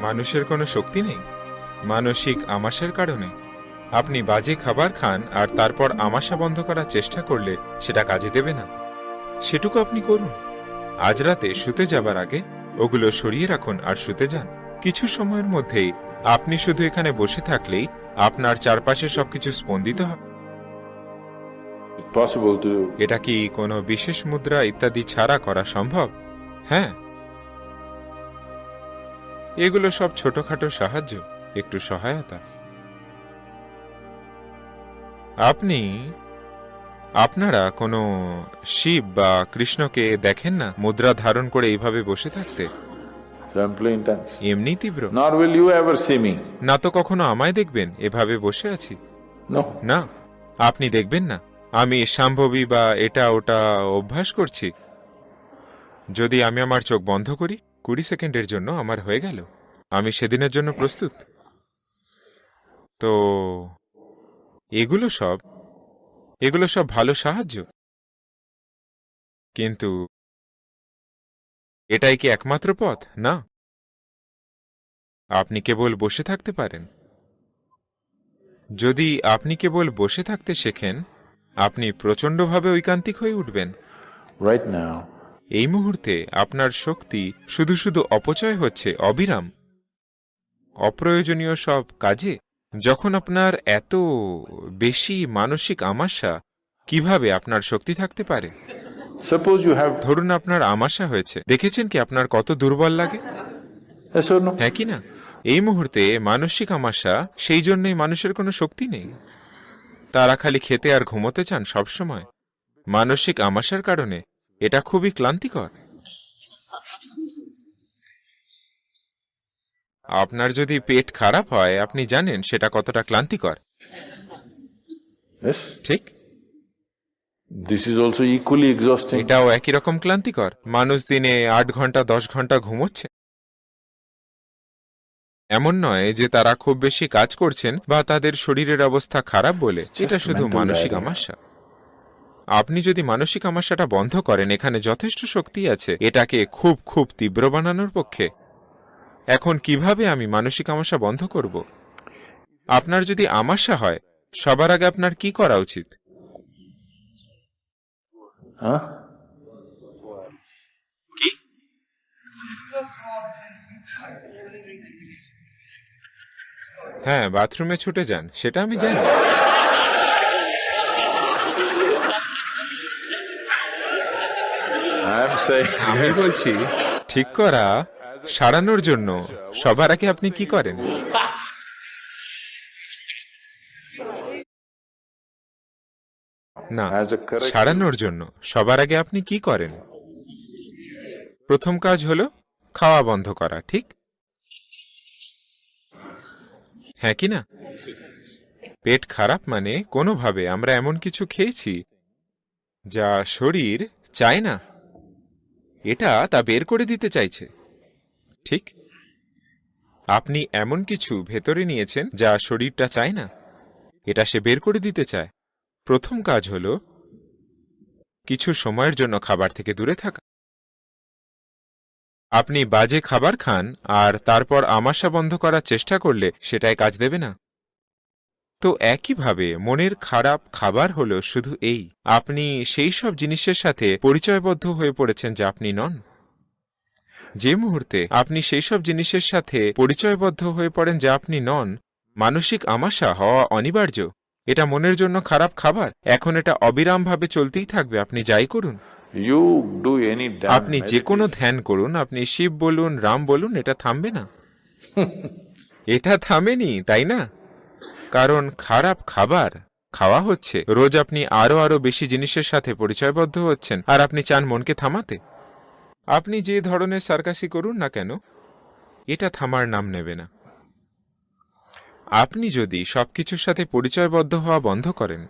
মানুষের কোনো শক্তি নেই? মানসিক আমাশার কারণে? আপনি বাজে খাবার খান আর তারপর আমাশা বন্ধ করার চেষ্টা করলে সেটা কাজে দেবে না। সেটুকু আপনি করুন। আজ রাতে শুতে যাবার আগে ওগুলো সরিয়ে রাখুন আর শুতে যান। কিছু সময়ের মধ্যেই আপনি শুধু এখানে বসে থাকলেই আপনার চারপাশে সবকিছু স্পন্দিত হবে। এটা কি কোনো বিশেষ মুদ্রা ইত্যাদি ছাড়া করা সম্ভব? হ্যাঁ এগুলো সব ছোটখাটো সাহায্য একটু সহায়তা। আপনি আপনারা কোনো শিব বা কৃষ্ণকে দেখেন না মুদ্রা ধারণ করে এইভাবে বসে থাকতে? এমনি তীব্র। Nor will you ever see me. না তো কখনো আমায় দেখবেন এভাবে বসে আছি? না আপনি দেখবেন না। আমি সম্ভবী বা এটা ওটা অভ্যাস করছি। যদি আমি আমার চোখ বন্ধ করি কুড়ি সেকেন্ডের জন্য আমার হয়ে গেল। আমি সেদিনের জন্য প্রস্তুত? তো এগুলো সব এগুলো সব ভালো সাহায্য? কিন্তু এটাই কি একমাত্র পথ না? আপনি কেবল বসে থাকতে পারেন। যদি আপনি কেবল বসে থাকতে শেখেন আপনি প্রচণ্ডভাবে ঐকান্তিক হয়ে উঠবেন। Now, এই মুহূর্তে আপনার শক্তি শুধু শুধু অপচয় হচ্ছে অবিরাম। অপ্রয়োজনীয় সব কাজে? যখন আপনার এত বেশি মানসিক আমাশা কীভাবে আপনার শক্তি থাকতে পারে? ধরুন আপনার আমাশা হয়েছে। দেখেছেন কি আপনার কত দুর্বল লাগে? হ্যাঁ কি না? এই মুহূর্তে মানসিক আমাশা সেই জন্যই মানুষের কোনো শক্তি নেই। তারা খালি খেতে আর ঘুমোতে চান সবসময়। মানসিক আমাশার কারণে এটা খুবই ক্লান্তিকর। আপনার যদি পেট খারাপ হয় আপনি জানেন সেটা কতটা ক্লান্তিকর. ঠিক? Exhausting. এটাও একই রকম ক্লান্তিকর। মানুষ দিনে আট ঘণ্টা দশ ঘণ্টা ঘুমোচ্ছে। এমন নয় যে তারা খুব বেশি কাজ করছেন বা তাদের শরীরের অবস্থা খারাপ বলে। এটা শুধু মানসিক. আমাশা আপনি যদি মানসিক আমাশাটা বন্ধ করেন এখানে যথেষ্ট শক্তি আছে। এটাকে খুব খুব তীব্র বানানোর পক্ষে। এখন কীভাবে আমি মানসিক আমাশা বন্ধ করব? আপনার যদি আমাশা হয় সবার আগে আপনার কি করা উচিত? Huh? হ্যাঁ বাথরুমে ছুটে যান সেটা আমি জানি। আমি বলছি ঠিক করা সারানোর জন্য সবার আগে আপনি কি করেন? না সারানোর জন্য সবার আগে আপনি কি করেন? প্রথম কাজ হলো খাওয়া বন্ধ করা ঠিক? হ্যাঁ কি না? পেট খারাপ মানে কোনোভাবে আমরা এমন কিছু খেয়েছি যা শরীর চায় না। এটা তা বের করে দিতে চাইছে। ঠিক? আপনি এমন কিছু ভেতরে নিয়েছেন যা শরীরটা চায় না? এটা সে বের করে দিতে চায়। প্রথম কাজ হল কিছু সময়ের জন্য খাবার থেকে দূরে থাকা। আপনি বাজে খাবার খান আর তারপর আমাশা বন্ধ করার চেষ্টা করলে সেটাই কাজ দেবে না। তো একইভাবে মনের খারাপ খাবার হলো শুধু এই। আপনি সেই সব জিনিসের সাথে পরিচয়বদ্ধ হয়ে পড়েছেন যা আপনি নন। যে মুহূর্তে আপনি সেই সব জিনিসের সাথে পরিচয়বদ্ধ হয়ে পড়েন যা আপনি নন মানসিক আমাশা হওয়া অনিবার্য। এটা মনের জন্য খারাপ খাবার। এখন এটা অবিরামভাবে চলতেই থাকবে। আপনি যাই করুন। আপনি যে কোনো ধ্যান করুন। আপনি শিব বলুন রাম বলুন এটা থামবে না। এটা থামেনি তাই না? কারণ খারাপ খাবার খাওয়া হচ্ছে। রোজ আপনি আরও আরও বেশি জিনিসের সাথে পরিচয়বদ্ধ হচ্ছেন। আর আপনি চান মনকে থামাতে। আপনি যে ধরনের সার্কাসি করুন না কেন এটা থামার নাম নেবে না। আপনি যদি সবকিছুর সাথে পরিচয়বদ্ধ হওয়া বন্ধ করেন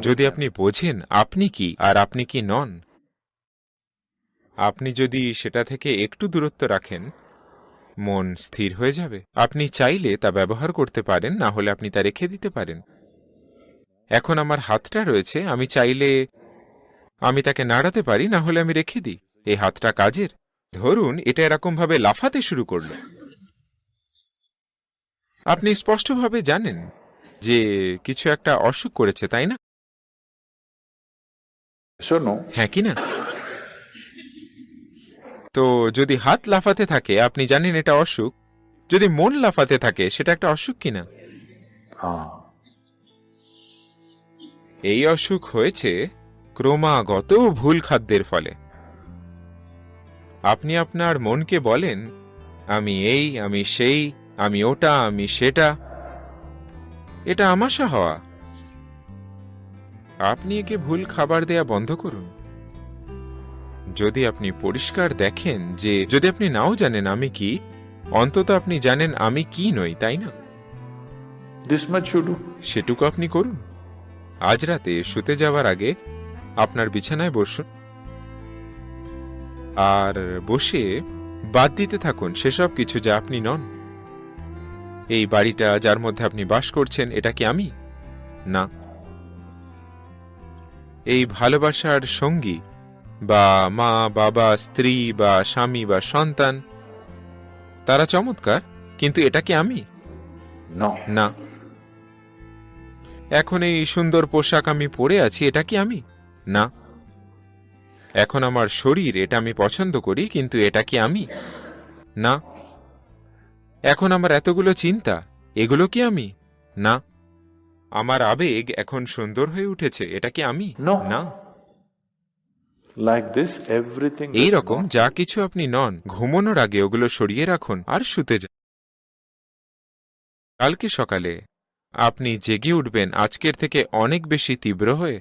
যদি আপনি বোঝেন আপনি কি আর আপনি কি নন আপনি যদি সেটা থেকে একটু দূরত্ব রাখেন মন স্থির হয়ে যাবে। আপনি চাইলে তা ব্যবহার করতে পারেন না হলে আপনি তা রেখে দিতে পারেন। এখন আমার হাতটা রয়েছে আমি চাইলে আমি তাকে নাড়াতে পারি না হলে আমি রেখে দিই। এই হাতটা কাজের? ধরুন এটা এরকম ভাবে লাফাতে শুরু করল। আপনি স্পষ্টভাবে জানেন যে কিছু একটা অসুখ করেছে তাই না? no. হ্যাঁ কি না? তো যদি হাত লাফাতে থাকে আপনি জানেন এটা অসুখ? যদি মন লাফাতে থাকে সেটা একটা অসুখ কিনা Ah. এই অসুখ হয়েছে ক্রমাগত ভুল খাদ্যের ফলে। আপনি আপনার মনকে বলেন আমি এই আমি সেই আমি ওটা আমি সেটা। এটা আমাশা হওয়া। আপনি একে ভুল খাবার দেয়া বন্ধ করুন। যদি আপনি পরিষ্কার দেখেন যে যদি আপনি নাও জানেন আমি কি অন্তত আপনি জানেন আমি কি নই তাই না. সেটুকু আপনি করুন। আজ রাতে শুতে যাওয়ার আগে আপনার বিছানায় বসুন। আর বসে বাদ দিতে থাকুন সেসব কিছু যা আপনি নন। এই বাড়িটা যার মধ্যে আপনি বাস করছেন এটা কি আমি? না। এই ভালোবাসার সঙ্গী বা মা বাবা স্ত্রী বা স্বামী বা সন্তান তারা চমৎকার কিন্তু এটা কি আমি? না। এখন এই সুন্দর পোশাক আমি পরে আছি এটা কি আমি? না। এখন আমার শরীর এটা আমি পছন্দ করি কিন্তু এটা কি আমি? না। এখন আমার এতগুলো চিন্তা এগুলো কি আমি? না। আমার আবেগ এখন সুন্দর হয়ে উঠেছে এটা কি আমি? না. এই রকম যা কিছু আপনি নন ঘুমানোর আগে ওগুলো সরিয়ে রাখুন আর শুতে যান। কালকে সকালে আপনি জেগে উঠবেন আজকের থেকে অনেক বেশি তীব্র হয়ে।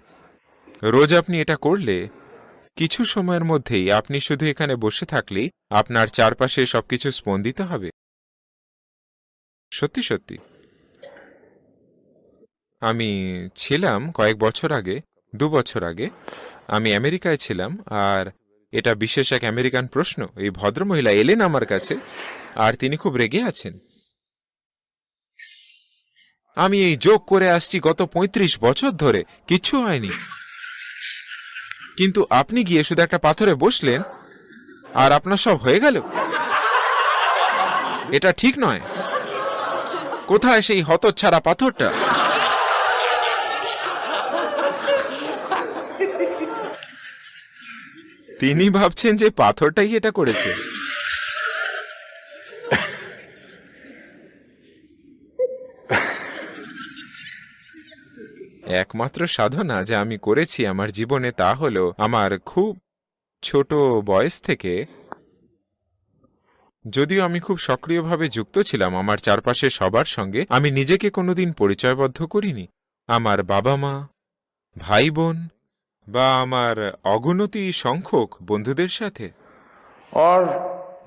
রোজ আপনি এটা করলে কিছু সময়ের মধ্যেই আপনি শুধু এখানে বসে থাকলেই আপনার চারপাশে সবকিছু স্পন্দিত হবে। সত্যি সত্যি। আমি ছিলাম কয়েক বছর আগে, দু বছর আগে। আমি আমেরিকায় ছিলাম, আর এটা বিশেষ এক আমেরিকান প্রশ্ন, এই ভদ্রমহিলা এলেন আমার কাছে, আর তিনি খুব রেগে আছেন। আমি এই যোগ করে আসছি গত ৩৫ বছর ধরে, কিচ্ছু হয়নি। কিন্তু আপনি গিয়ে শুধু একটা পাথরে বসলেন, আর আপনার সব হয়ে গেল। এটা ঠিক নয়। কোথায় সেই হতচ্ছাড়া পাথরটা? তিনি ভাবছেন যে পাথরটাই এটা করেছে। একমাত্র সাধনা যা আমি করেছি আমার জীবনে তা হলো আমার খুব ছোট বয়স থেকে যদিও আমি খুব সক্রিয়ভাবে যুক্ত ছিলাম, আমার চারপাশে সবার সঙ্গে আমি নিজেকে কোনোদিন পরিচয়বদ্ধ করিনি। আমার বাবা মা ভাই বোন বা আমার অগণতি সংখ্যক বন্ধুদের সাথে।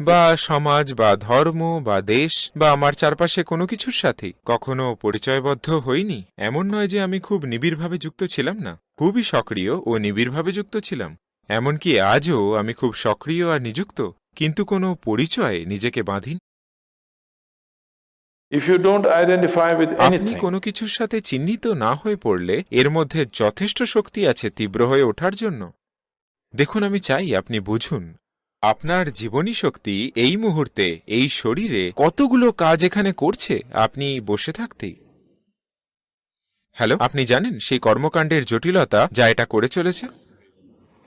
বা সমাজ বা ধর্ম বা দেশ বা আমার চারপাশে কোনো কিছুর সাথে কখনো পরিচয়বদ্ধ হইনি। এমন নয় যে আমি খুব নিবিড়ভাবে যুক্ত ছিলাম না। খুবই সক্রিয় ও নিবিড়ভাবে যুক্ত ছিলাম। এমনকি আজও আমি খুব সক্রিয় আর নিযুক্ত কিন্তু কোনো পরিচয়ে নিজেকে বাঁধিন আপনি কোনো কিছুর সাথে চিহ্নিত না হয়ে পড়লে এর মধ্যে যথেষ্ট শক্তি আছে তীব্র হয়ে ওঠার জন্য। দেখুন আমি চাই আপনি বুঝুন আপনার জীবনী শক্তি এই মুহূর্তে, এই শরীরে কতগুলো কাজ এখানে করছে, আপনি বসে থাকতেই হ্যালো, আপনি জানেন সেই কর্মকাণ্ডের জটিলতা যা এটা করে চলেছে?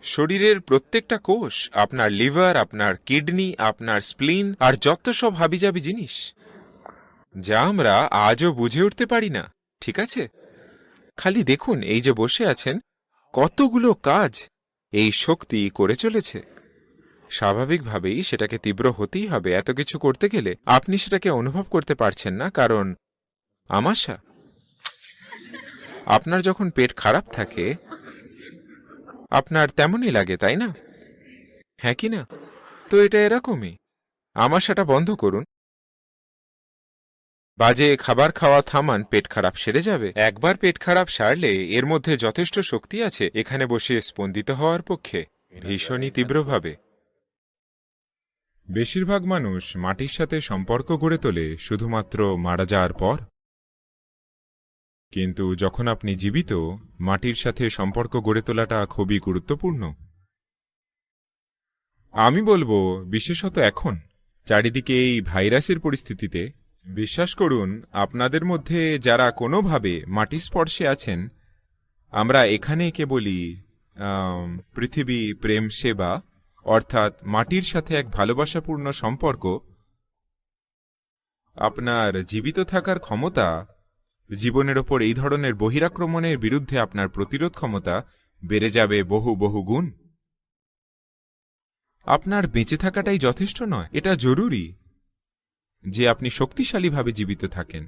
শরীরের প্রত্যেকটা কোষ, আপনার লিভার, আপনার কিডনি, আপনার স্প্লিন আর যত সব হাবিজাবি জিনিস, যা আমরা আজও বুঝে উঠতে পারি না, ঠিক আছে? খালি দেখুন, এই যে বসে আছেন, কতগুলো কাজ এই শক্তি করে চলেছে। স্বাভাবিকভাবেই সেটাকে তীব্র হতেই হবে। এত কিছু করতে গেলে আপনি সেটাকে অনুভব করতে পারছেন না, কারণ আমাশা, আপনার যখন পেট খারাপ থাকে, আপনার তেমনই লাগে, তাই না? হ্যাঁ কি না? তো এটা এরকমই। আমাশাটা বন্ধ করুন। বাজে খাবার খাওয়া থামান পেট খারাপ সেরে যাবে। একবার পেট খারাপ সারলে এর মধ্যে যথেষ্ট শক্তি আছে, এখানে বসে স্পন্দিত হওয়ার পক্ষে। ভীষণই তীব্রভাবে। বেশিরভাগ মানুষ মাটির সাথে সম্পর্ক গড়ে তোলে শুধুমাত্র মারা যাওয়ার পর। কিন্তু যখন আপনি জীবিত, মাটির সাথে সম্পর্ক গড়ে তোলাটা খুবই গুরুত্বপূর্ণ। আমি বলব, বিশেষত এখন, চারিদিকে এই ভাইরাসের পরিস্থিতিতে, বিশ্বাস করুন, আপনাদের মধ্যে যারা কোনোভাবে মাটি স্পর্শে আছেন, আমরা এখানে একে বলি পৃথিবী প্রেম সেবা অর্থাৎ মাটির সাথে এক ভালোবাসাপূর্ণ সম্পর্ক, আপনার জীবিত থাকার ক্ষমতা, জীবনের ওপর এই ধরনের বহিরাক্রমণের বিরুদ্ধে আপনার প্রতিরোধ ক্ষমতা বেড়ে যাবে বহু বহু গুণ। আপনার বেঁচে থাকাটাই যথেষ্ট নয়, এটা জরুরি যে আপনি শক্তিশালীভাবে জীবিত থাকেন।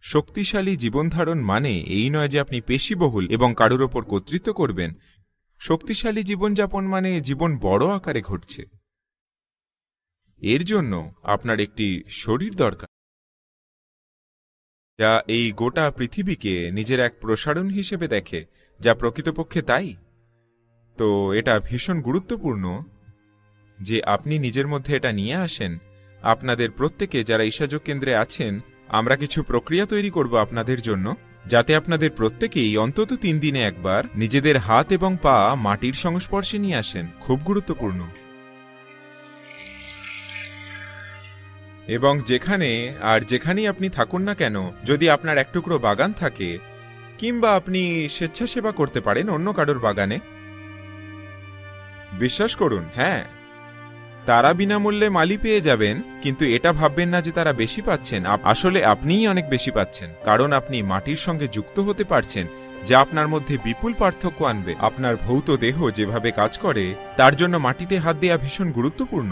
শক্তিশালী জীবনধারণ মানে এই নয় যে আপনি পেশিবহুল এবং কারুর ওপর কর্তৃত্ব করবেন শক্তিশালী জীবনযাপন মানে জীবন বড় আকারে ঘটছে। এর জন্য আপনার একটি শরীর দরকার। যা এই গোটা পৃথিবীকে নিজের এক প্রসারণ হিসেবে দেখে, যা প্রকৃতপক্ষে তাই। তো এটা ভীষণ গুরুত্বপূর্ণ যে আপনি নিজের মধ্যে এটা নিয়ে আসেন। আপনাদের প্রত্যেকে যারা ঈশাযোগ কেন্দ্রে আছেন, আমরা কিছু প্রক্রিয়া তৈরি করব আপনাদের জন্য। যাতে আপনাদের প্রত্যেকেই অন্তত তিন দিনে একবার নিজেদের হাত এবং পা মাটির সংস্পর্শে নিয়ে আসেন, খুব গুরুত্বপূর্ণ। এবং যেখানে আর যেখানেই আপনি থাকুন না কেন, যদি আপনার এক টুকরো বাগান থাকে, কিংবা আপনি স্বেচ্ছাসেবা করতে পারেন অন্য কারোর বাগানে। বিশ্বাস করুন হ্যাঁ তারা বিনামূল্যে মালি পেয়ে যাবেন, কিন্তু এটা ভাববেন না যে তারা বেশি পাচ্ছেন। আসলে আপনিই অনেক বেশি পাচ্ছেন, কারণ আপনি মাটির সঙ্গে যুক্ত হতে পারছেন, যা আপনার মধ্যে বিপুল পার্থক্য আনবে। আপনার ভৌত দেহ যেভাবে কাজ করে, তার জন্য মাটিতে হাত দেওয়া ভীষণ গুরুত্বপূর্ণ।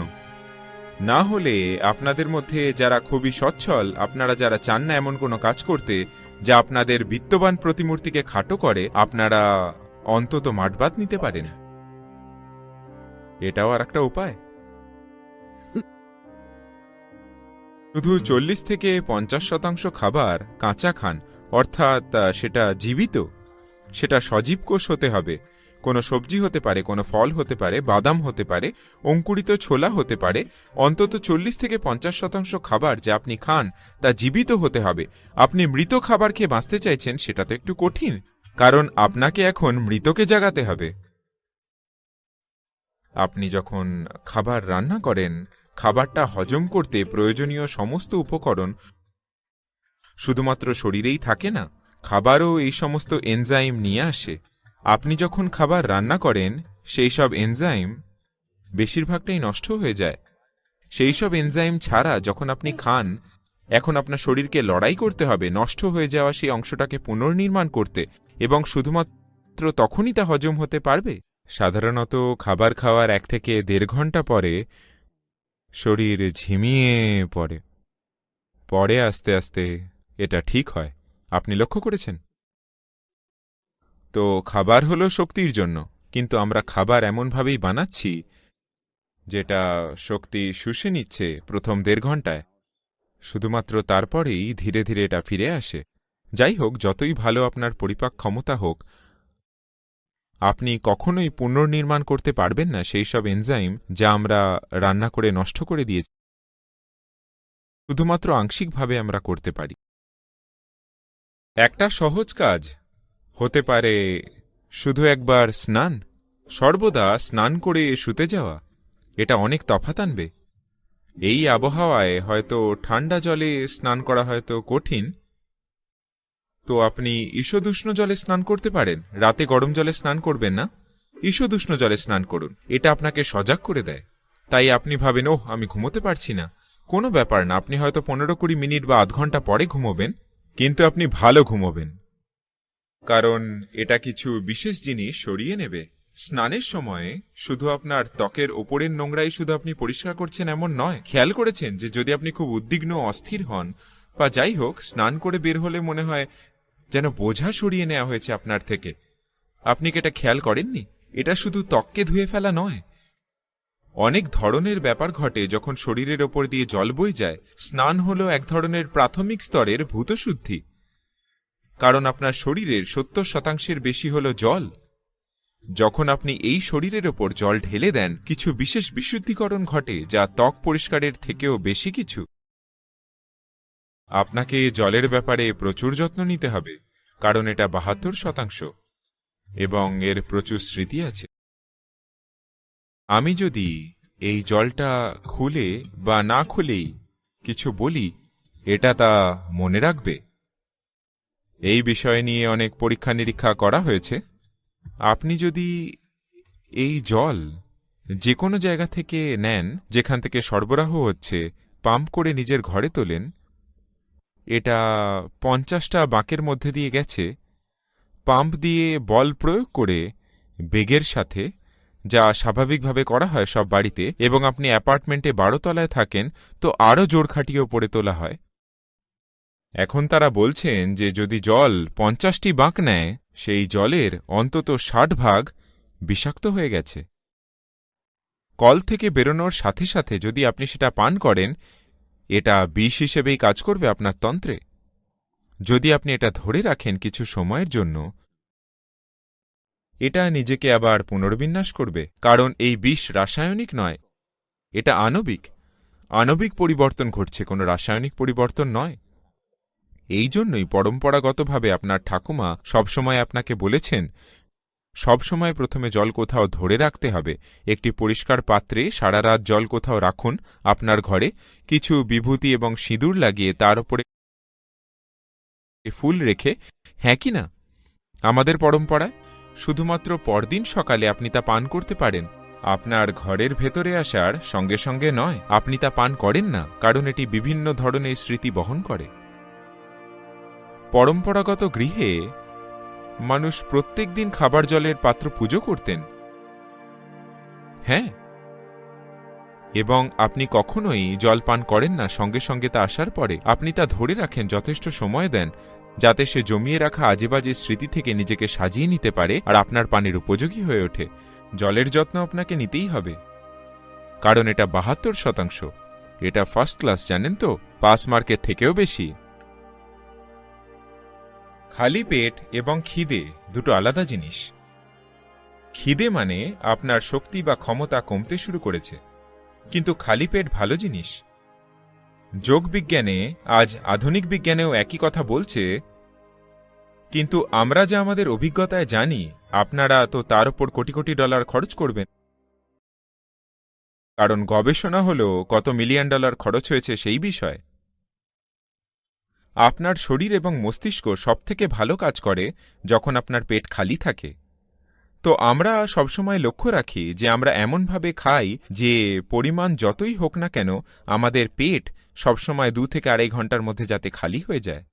না হলে আপনাদের মধ্যে যারা খুবই সচ্ছল, আপনারা যারা চান না এমন কোনো কাজ করতে, যা আপনাদের বিত্তবান প্রতিমূর্তিকে খাটো করে, আপনারা অন্তত মাঠবাদ নিতে পারেন। এটাও আর একটা উপায়। শুধু চল্লিশ থেকে পঞ্চাশ শতাংশ খাবার কাঁচা খান, অর্থাৎ সেটা জীবিত। সেটা সজীব কোষ হতে হবে। কোনো সবজি হতে পারে, কোনো ফল হতে পারে, বাদাম হতে পারে, অঙ্কুরিত ছোলা হতে পারে। অন্তত চল্লিশ থেকে পঞ্চাশ শতাংশ খাবার যা আপনি খান, তা জীবিত হতে হবে। আপনি মৃত খাবার খেয়ে বাঁচতে চাইছেন, সেটা তো একটু কঠিন, কারণ আপনাকে এখন মৃতকে জাগাতে হবে। আপনি যখন খাবার রান্না করেন খাবারটা হজম করতে প্রয়োজনীয় সমস্ত উপকরণ শুধুমাত্র শরীরেই থাকে না, খাবারও এই সমস্ত এনজাইম নিয়ে আসে। আপনি যখন খাবার রান্না করেন, সেই সব এনজাইম বেশিরভাগটাই নষ্ট হয়ে যায়। সেই সব এনজাইম ছাড়া যখন আপনি খান, এখন আপনার শরীরকে লড়াই করতে হবে, নষ্ট হয়ে যাওয়া সেই অংশটাকে পুনর্নির্মাণ করতে, এবং শুধুমাত্র তখনই তা হজম হতে পারবে। সাধারণত খাবার খাওয়ার এক থেকে দেড় ঘণ্টা পরে শরীর ঝিমিয়ে পড়ে। পরে আস্তে আস্তে এটা ঠিক হয়। আপনি লক্ষ্য করেছেন? তো খাবার হলো শক্তির জন্য, কিন্তু আমরা খাবার এমনভাবেই বানাচ্ছি যেটা শক্তি শুষে নিচ্ছে প্রথম দেড় ঘন্টায়। শুধুমাত্র তারপরেই ধীরে ধীরে এটা ফিরে আসে। যাই হোক, যতই ভালো আপনার পরিপাক ক্ষমতা হোক আপনি কখনোই পুনর্নির্মাণ করতে পারবেন না সেই সব এনজাইম যা আমরা রান্না করে নষ্ট করে দিয়েছি। শুধুমাত্র আংশিকভাবে আমরা করতে পারি। একটা সহজ কাজ হতে পারে শুধু একবার স্নান। সর্বদা স্নান করে শুতে যাওয়া, এটা অনেক তফাত আনবে। এই আবহাওয়ায় হয়তো ঠান্ডা জলে স্নান করা হয়তো কঠিন তো আপনি ঈষদুষ্ণ জলে স্নান করতে পারেন। রাতে গরম জলে স্নান করবেন না। ঈষদুষ্ণ জলে স্নান করুন। এটা আপনাকে সজাগ করে দেয়। তাই আপনি ভাবেন, ওহ, আমি ঘুমোতে পারছি না। কোনো ব্যাপার না, আপনি হয়তো পনেরো কুড়ি মিনিট বা আধ ঘণ্টা পরে ঘুমোবেন, কিন্তু আপনি ভালো ঘুমোবেন। কারণ এটা কিছু বিশেষ জিনিস সরিয়ে নেবে। স্নানের সময়ে শুধু আপনার ত্বকের ওপরের নোংরাই শুধু আপনি পরিষ্কার করছেন এমন নয়। খেয়াল করেছেন যে যদি আপনি খুব উদ্বিগ্ন অস্থির হন, বা যাই হোক, স্নান করে বের হলে মনে হয় যেন বোঝা সরিয়ে নেওয়া হয়েছে আপনার থেকে। আপনি কি এটা খেয়াল করেননি? এটা শুধু ত্বককে ধুয়ে ফেলা নয়। অনেক ধরনের ব্যাপার ঘটে যখন শরীরের ওপর দিয়ে জল বই যায়। স্নান হলো এক ধরনের প্রাথমিক স্তরের ভূতশুদ্ধি। কারণ আপনার শরীরের সত্তর শতাংশের বেশি হলো জল। যখন আপনি এই শরীরের ওপর জল ঢেলে দেন, কিছু বিশেষ বিশুদ্ধিকরণ ঘটে যা ত্বক পরিষ্কারের থেকেও বেশি কিছু। আপনাকে জলের ব্যাপারে প্রচুর যত্ন নিতে হবে, কারণ এটা বাহাত্তর শতাংশ, এবং এর প্রচুর স্মৃতি আছে। আমি যদি এই জলটা খুলে বা না খুলেই কিছু বলি, এটা তা মনে রাখবে? এই বিষয় নিয়ে অনেক পরীক্ষা নিরীক্ষা করা হয়েছে। আপনি যদি এই জল যে কোনো জায়গা থেকে নেন, যেখান থেকে সরবরাহ হচ্ছে, পাম্প করে নিজের ঘরে তোলেন এটা পঞ্চাশটা বাঁকের মধ্যে দিয়ে গেছে। পাম্প দিয়ে বল প্রয়োগ করে বেগের সাথে, যা স্বাভাবিকভাবে করা হয় সব বাড়িতে, এবং আপনি অ্যাপার্টমেন্টে বারো তলায় থাকেন, তো আরও জোর খাটিয়ে ওপরে তোলা হয়। এখন তারা বলছেন যে যদি জল পঞ্চাশটি বাঁক নেয়, সেই জলের অন্তত ষাট ভাগ বিষাক্ত হয়ে গেছে। কল থেকে বেরোনোর সাথে সাথে যদি আপনি সেটা পান করেন এটা বিষ হিসেবেই কাজ করবে আপনার তন্ত্রে। যদি আপনি এটা ধরে রাখেন কিছু সময়ের জন্য, এটা নিজেকে আবার পুনর্বিন্যাস করবে, কারণ এই বিষ রাসায়নিক নয়, এটা আণবিক। আণবিক পরিবর্তন ঘটছে, কোনো রাসায়নিক পরিবর্তন নয়। এই জন্যই পরম্পরাগতভাবে আপনার ঠাকুমা সবসময় আপনাকে বলেছেন সবসময় প্রথমে জল কোথাও ধরে রাখতে হবে। একটি পরিষ্কার পাত্রে সারা রাত জল কোথাও রাখুন আপনার ঘরে। কিছু বিভূতি এবং সিঁদুর লাগিয়ে তার উপরে ফুল রেখে হ্যাঁ কি না? আমাদের পরম্পরায়? শুধুমাত্র পরদিন সকালে আপনি তা পান করতে পারেন। আপনার ঘরের ভেতরে আসার সঙ্গে সঙ্গে নয়, আপনি তা পান করেন না, কারণ এটি বিভিন্ন ধরনের স্মৃতি বহন করে। পরম্পরাগত গৃহে মানুষ প্রত্যেক দিন খাবার জলের পাত্র পুজো করতেন। হ্যাঁ। এবং আপনি কখনোই জল পান করেন না, সঙ্গে সঙ্গে তা আসার পরে আপনি তা ধরে রাখেন, যথেষ্ট সময় দেন, যাতে সে জমিয়ে রাখা আজেবাজে স্মৃতি থেকে নিজেকে সাজিয়ে নিতে পারে আর আপনার পানির উপযোগী হয়ে ওঠে। জলের যত্ন আপনাকে নিতেই হবে। কারণ এটা বাহাত্তর শতাংশ। এটা ফার্স্ট ক্লাস জানেন তো? পাস মার্কের থেকেও বেশি। খালি পেট এবং খিদে দুটো আলাদা জিনিস। খিদে মানে আপনার শক্তি বা ক্ষমতা কমতে শুরু করেছে, কিন্তু খালি পেট ভালো জিনিস। যোগ বিজ্ঞানে আজ আধুনিক বিজ্ঞানেও একই কথা বলছে, কিন্তু আমরা যা আমাদের অভিজ্ঞতায় জানি, আপনারা তো তার উপর কোটি কোটি ডলার খরচ করবেন। কারণ গবেষণা হল কত মিলিয়ন ডলার খরচ হয়েছে সেই বিষয়। আপনার শরীর এবং মস্তিষ্ক সবথেকে ভালো কাজ করে যখন আপনার পেট খালি থাকে। তো আমরা সবসময় লক্ষ্য রাখি যে আমরা এমনভাবে খাই যে পরিমাণ যতই হোক না কেন আমাদের পেট সবসময় দু থেকে আড়াই ঘণ্টার মধ্যে যাতে খালি হয়ে যায়।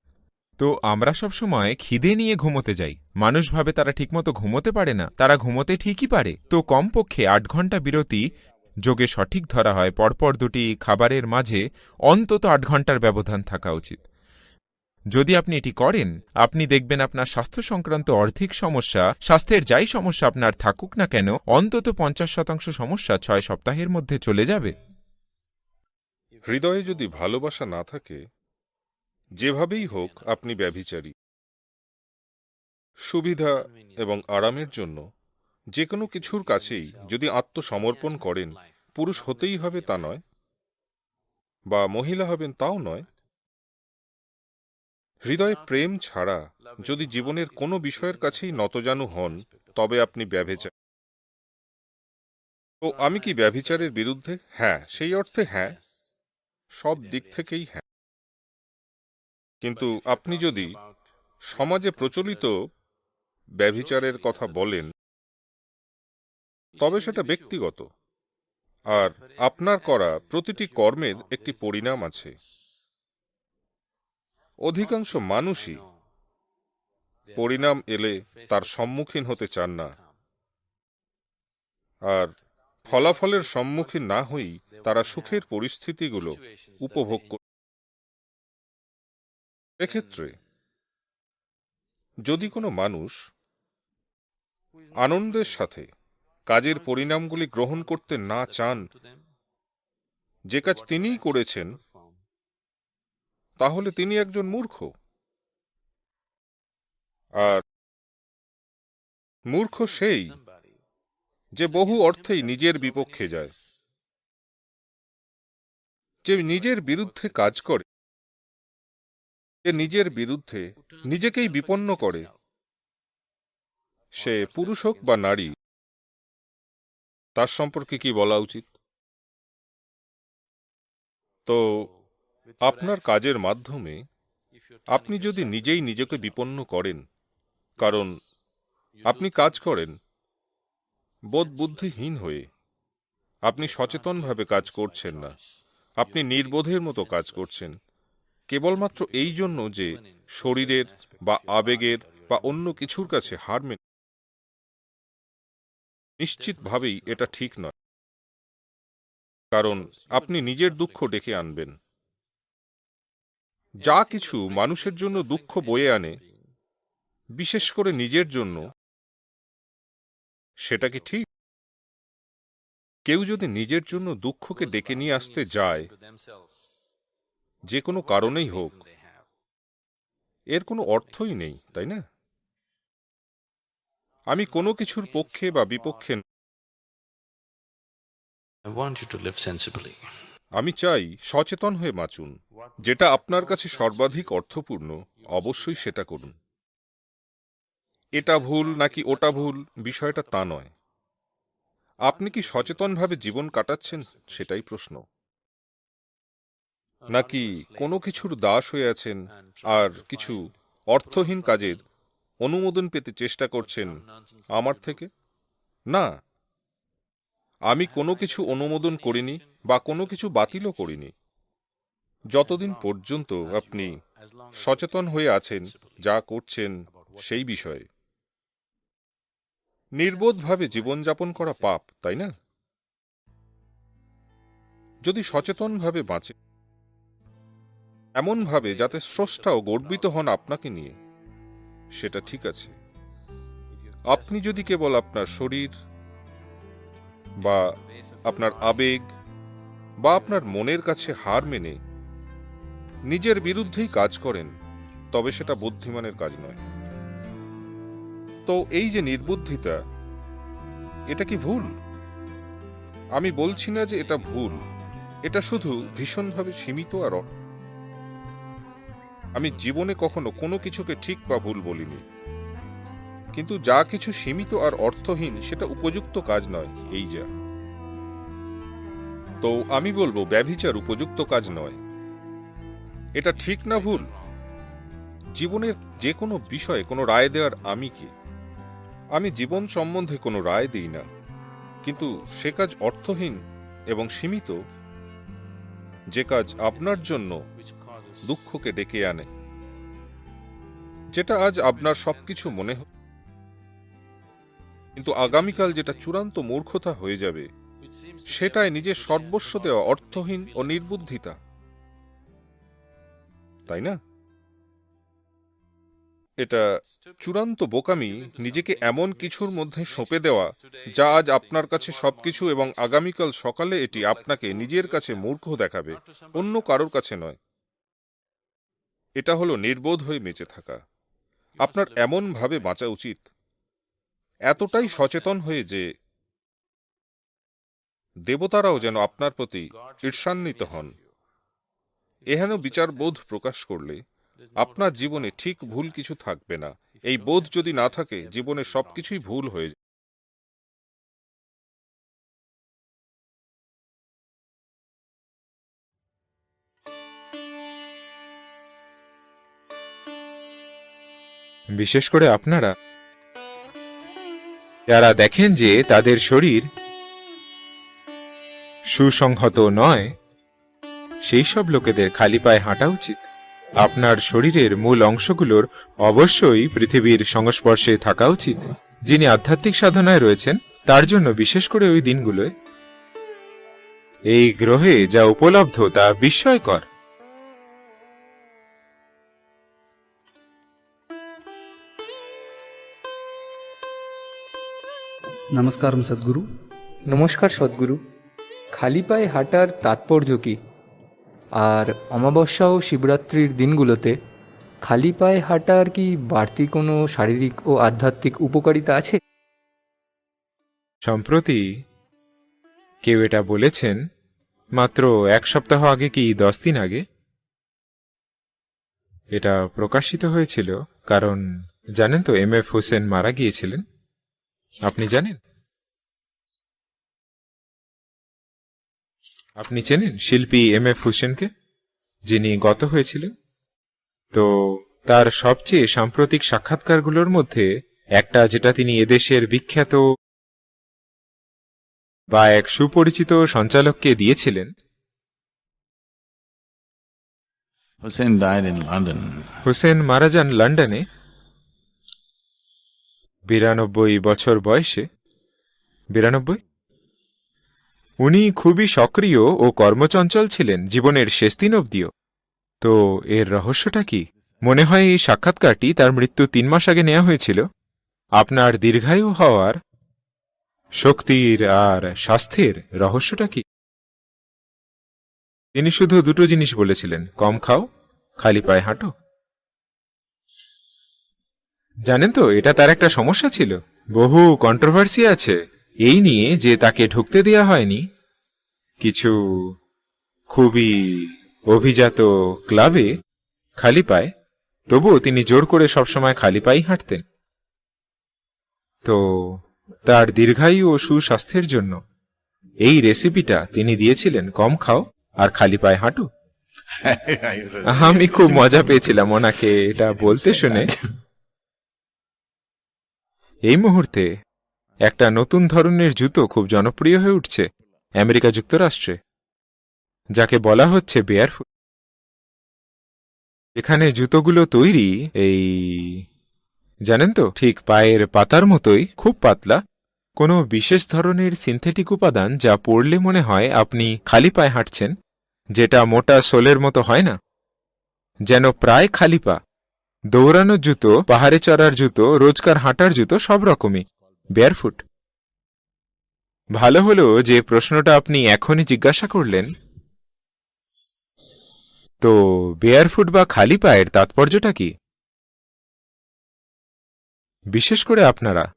তো আমরা সবসময় খিদে নিয়ে ঘুমোতে যাই। মানুষ ভাবে তারা ঠিকমতো ঘুমোতে পারে না। তারা ঘুমোতে ঠিকই পারে। তো কমপক্ষে আট ঘণ্টা বিরতি যোগে সঠিক ধরা হয়। পরপর দুটি খাবারের মাঝে অন্তত আট ঘণ্টার ব্যবধান থাকা উচিত। যদি আপনি এটি করেন, আপনি দেখবেন আপনার স্বাস্থ্য সংক্রান্ত অর্ধেক সমস্যা, স্বাস্থ্যের যাই সমস্যা আপনার থাকুক না কেন, অন্তত পঞ্চাশ শতাংশ সমস্যা ছয় সপ্তাহের মধ্যে চলে যাবে। হৃদয়ে যদি ভালোবাসা না থাকে, যেভাবেই হোক আপনি ব্যভিচারী। সুবিধা এবং আরামের জন্য যে কোনো কিছুর কাছেই যদি আত্মসমর্পণ করেন, পুরুষ হতেই হবে তা নয়, বা মহিলা হবেন তাও নয় হৃদয়ে প্রেম ছাড়া যদি জীবনের কোনো বিষয়ের কাছেই নতজানু হন, তবে আপনি ব্যভিচার। তো আমি কি ব্যভিচারের বিরুদ্ধে? হ্যাঁ সেই অর্থে হ্যাঁ। সব দিক থেকেই হ্যাঁ। কিন্তু আপনি যদি সমাজে প্রচলিত ব্যভিচারের কথা বলেন, তবে সেটা ব্যক্তিগত। আর আপনার করা প্রতিটি কর্মের একটি পরিণাম আছে। অধিকাংশ মানুষই পরিণাম এলে তার সম্মুখীন হতে চান না। আর ফলাফলের সম্মুখীন না হয়েই তারা সুখের পরিস্থিতিগুলো উপভোগ করে এক্ষেত্রে যদি কোনো মানুষ আনন্দের সাথে কাজের পরিণামগুলি গ্রহণ করতে না চান, যে কাজ তিনিই করেছেন তাহলে তিনি একজন মূর্খ। আর মূর্খ সেই যে বহু অর্থেই নিজের বিপক্ষে যায়। যে নিজের বিরুদ্ধে কাজ করে। যে নিজের বিরুদ্ধে নিজেকেই বিপন্ন করে। সে পুরুষ হোক বা নারী, তার সম্পর্কে কি বলা উচিত? তো আপনার কাজের মাধ্যমে আপনি যদি নিজেই নিজেকে বিপন্ন করেন, কারণ আপনি কাজ করেন, বোধ বুদ্ধিহীন হয়ে, আপনি সচেতনভাবে কাজ করছেন না, আপনি নির্বোধের মতো কাজ করছেন, কেবলমাত্র এই জন্য যে শরীরের বা আবেগের বা অন্য কিছুর কাছে হার মেনে নিশ্চিতভাবেই এটা ঠিক নয়, কারণ আপনি নিজের দুঃখ ডেকে আনবেন। যা কিছু মানুষের জন্য দুঃখ বয়ে আনে, বিশেষ করে নিজের জন্য, সেটা কি ঠিক কেউ যদি নিজের জন্য দুঃখকে ডেকে নিয়ে আসতে যায়, যে কোনো কারণেই হোক, এর কোনো অর্থই নেই, তাই না আমি কোনো কিছুর পক্ষে বা বিপক্ষে. আমি চাই সচেতন হয়ে বাঁচুন। যেটা আপনার কাছে সর্বাধিক অর্থপূর্ণ, অবশ্যই সেটা করুন। এটা ভুল নাকি ওটা ভুল, বিষয়টা তা নয়। আপনি কি সচেতনভাবে জীবন কাটাচ্ছেন, সেটাই প্রশ্ন। নাকি কোনো কিছুর দাস হয়ে আছেন আর কিছু অর্থহীন কাজের অনুমোদন পেতে চেষ্টা করছেন আমার থেকে? না। আমি কোনো কিছু অনুমোদন করিনি বা কোনো কিছু বাতিলও করিনি। যতদিন পর্যন্ত আপনি সচেতন হয়ে আছেন, যা করছেন সেই বিষয়ে। নির্বোধভাবে জীবনযাপন করা পাপ, তাই না? যদি সচেতনভাবে বাঁচে, এমনভাবে যাতে স্রষ্টাও গর্বিত হন আপনাকে নিয়ে, সেটা ঠিক আছে। আপনি যদি কেবল আপনার শরীর বা আপনার আবেগ বা আপনার মনের কাছে হার মেনে নিজের বিরুদ্ধেই কাজ করেন, তবে সেটা বুদ্ধিমানের কাজ নয়। তো এই যে নির্বুদ্ধিতা, এটা কি ভুল? আমি বলছি না যে এটা ভুল, এটা শুধু ভীষণভাবে সীমিত আর আমি জীবনে কখনো কোনো কিছুকে ঠিক বা ভুল বলিনি। কিন্তু যা কিছু সীমিত আর অর্থহীন, সেটা উপযুক্ত কাজ নয়, এই যা। তো আমি বলব, ব্যভিচার উপযুক্ত কাজ নয়। এটা ঠিক না ভুল? জীবনের যে কোনো বিষয়ে কোনো রায় দেওয়ার আমি কি? আমি জীবন সম্বন্ধে কোনো রায় দিই না। কিন্তু সে কাজ অর্থহীন এবং সীমিত, যে কাজ আপনার জন্য দুঃখকে ডেকে আনে। যেটা আজ আপনার সবকিছু মনে হয় কিন্তু আগামীকাল যেটা চূড়ান্ত মূর্খতা হয়ে যাবে সেটাই নিজের সর্বস্ব দেওয়া, অর্থহীন ও নির্বুদ্ধিতা। তাই না? এটা চূড়ান্ত বোকামি নিজেকে এমন কিছুর মধ্যে সঁপে দেওয়া, যা আজ আপনার কাছে সবকিছু এবং আগামীকাল সকালে এটি আপনাকে নিজের কাছে মূর্খ দেখাবে, অন্য কারোর কাছে নয়। এটা হলো নির্বোধ হয়ে বেঁচে থাকা। আপনার এমন ভাবে বাঁচা উচিত। এতটাই সচেতন হয়ে যে দেবতারাও যেন আপনার প্রতি ঈর্ষান্বিত হন। এহেন বিচারবোধ প্রকাশ করলে আপনার জীবনে ঠিক ভুল কিছু থাকবে না। এই বোধ যদি না থাকে, জীবনে সবকিছুই ভুল হয়ে যায়। বিশেষ করে আপনারা, যারা দেখেন যে তাদের শরীর সুসংহত নয়। সেই সব লোকেদের খালি পায়ে হাঁটা উচিত। আপনার শরীরের মূল অংশগুলোর অবশ্যই পৃথিবীর সংস্পর্শে থাকা উচিত। যিনি আধ্যাত্মিক সাধনায় রয়েছেন তার জন্য বিশেষ করে ওই দিনগুলোয়। এই গ্রহে যা উপলব্ধ তা বিস্ময়কর। নমস্কার সদ্গুরু। নমস্কার সদ্গুরু। খালি পায়ে হাঁটার তাৎপর্য কি? আর অমাবস্যা ও শিবরাত্রির দিনগুলোতে খালি পায়ে হাঁটার কি বাড়তি কোনো শারীরিক ও আধ্যাত্মিক উপকারিতা আছে? সম্প্রতি কেউ এটা বলেছেন, মাত্র এক সপ্তাহ আগে কি দশ দিন আগে? এটা প্রকাশিত হয়েছিল, কারণ জানেন তো এম এফ হোসেন মারা গিয়েছিলেন। আপনি জানেন? আপনি চেনেন শিল্পী এম এফ হোসেনকে যিনি গত হয়েছিলেন? তো তার সবচেয়ে সাম্প্রতিক সাক্ষাৎকারগুলোর মধ্যে একটা যেটা তিনি এদেশের বিখ্যাত বা এক সুপরিচিত সঞ্চালককে দিয়েছিলেন। Hussein died in London. Hussain মারা যান লন্ডনে। বিরানব্বই বছর বয়সে। বিরানব্বই? উনি খুবই সক্রিয় ও কর্মচঞ্চল ছিলেন জীবনের শেষ দিন অবধিও। তো এর রহস্যটা কি? মনে হয় এই সাক্ষাৎকারটি তার মৃত্যু তিন মাস আগে নেওয়া হয়েছিল। আপনার দীর্ঘায়ু হওয়ার শক্তির আর স্বাস্থ্যের রহস্যটা কি? তিনি শুধু দুটো জিনিস বলেছিলেন, কম খাও, খালি পায়ে হাঁটো। জানেন তো, এটা তার একটা সমস্যা ছিল। বহু কন্ট্রোভার্সি আছে। এই নিয়ে যে তাকে ঢুকতে দেয়া হয়নি, কিছু খুবই অভিজাত ক্লাবে খালি পায়ে, তবুও তিনি জোর করে সবসময় খালি পায়েই হাঁটতেন। তো তার দীর্ঘায়ু ও সুস্বাস্থ্যের জন্য এই রেসিপিটা তিনি দিয়েছিলেন, কম খাও আর খালি পায়ে হাঁটু। আমি খুব মজা পেয়েছিলাম ওনাকে এটা বলতে শুনে। এই মুহূর্তে একটা নতুন ধরনের জুতো খুব জনপ্রিয় হয়ে উঠছে আমেরিকা যুক্তরাষ্ট্রে, যাকে বলা হচ্ছে বেয়ারফুট এখানে জুতোগুলো তৈরি এই, জানেন তো, ঠিক পায়ের পাতার মতোই, খুব পাতলা। কোনো বিশেষ ধরনের সিনথেটিক উপাদান যা পড়লে মনে হয় আপনি খালি পায়ে হাঁটছেন, যেটা মোটা সোলের মতো হয় না। যেন প্রায় খালি পা। দৌড়ানোর জুতো, পাহাড়ে চড়ার জুতো, রোজকার হাঁটার জুতো সব রকমই। বেয়ারফুট ভালো হলো যে প্রশ্নটা আপনি এখনই জিজ্ঞাসা করলেন। তো বেয়ারফুট বা খালি পায়ের তাৎপর্যটা কি? বিশেষ করে আপনারা,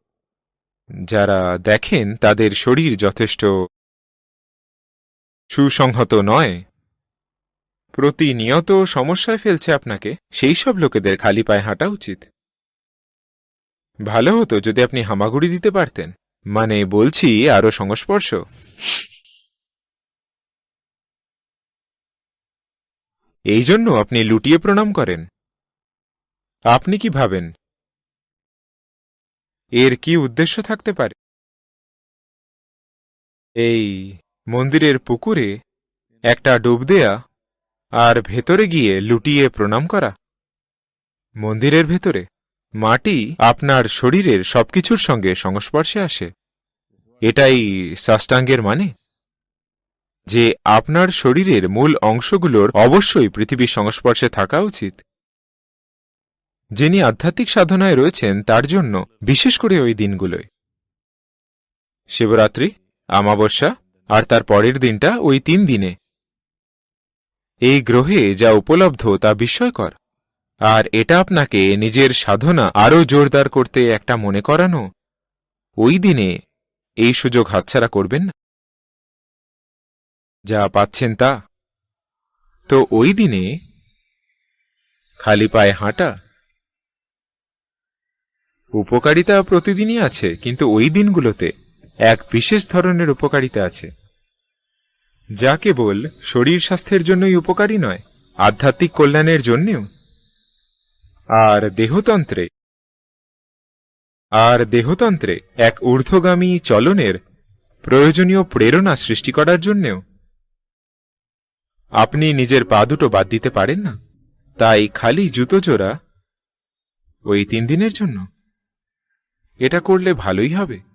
যারা দেখেন তাদের শরীর যথেষ্ট সুসংহত নয়, প্রতিনিয়ত সমস্যায় ফেলছে আপনাকে, সেই সব লোকেদের খালি পায়ে হাঁটা উচিত। ভালো হতো যদি আপনি হামাগুড়ি দিতে পারতেন। মানে বলছি আরও সংস্পর্শ। এই জন্য আপনি লুটিয়ে প্রণাম করেন। আপনি কি ভাবেন? এর কি উদ্দেশ্য থাকতে পারে? এই মন্দিরের পুকুরে একটা ডুব দেয়া আর ভেতরে গিয়ে লুটিয়ে প্রণাম করা। মন্দিরের ভেতরে। মাটি আপনার শরীরের সবকিছুর সঙ্গে সংস্পর্শে আসে। এটাই সাষ্টাঙ্গের মানে। যে আপনার শরীরের মূল অংশগুলোর অবশ্যই পৃথিবীর সংস্পর্শে থাকা উচিত। যিনি আধ্যাত্মিক সাধনায় রয়েছেন, তার জন্য বিশেষ করে ওই দিনগুলোয়। শিবরাত্রি আমাবস্যা আর তার পরের দিনটা ওই তিন দিনে। এই গ্রহে যা উপলব্ধ তা বিস্ময়কর। আর এটা আপনাকে নিজের সাধনা আরও জোরদার করতে একটা মনে করানো? ওই দিনে এই সুযোগ হাতছাড়া করবেন না? যা পাচ্ছেন তা। তো ওই দিনে খালি পায়ে হাঁটা? উপকারিতা প্রতিদিনই আছে, কিন্তু ওই দিনগুলোতে এক বিশেষ ধরনের উপকারিতা আছে। যা কেবল শরীর স্বাস্থ্যের জন্যই উপকারী নয়, আধ্যাত্মিক কল্যাণের জন্যেও। আর দেহতন্ত্রে। আর দেহতন্ত্রে এক ঊর্ধ্বগামী চলনের প্রয়োজনীয় প্রেরণা সৃষ্টি করার জন্যেও। আপনি নিজের পা দুটো বাদ দিতে পারেন না। তাই খালি জুতো জোড়া ওই তিন দিনের জন্য। এটা করলে ভালোই হবে।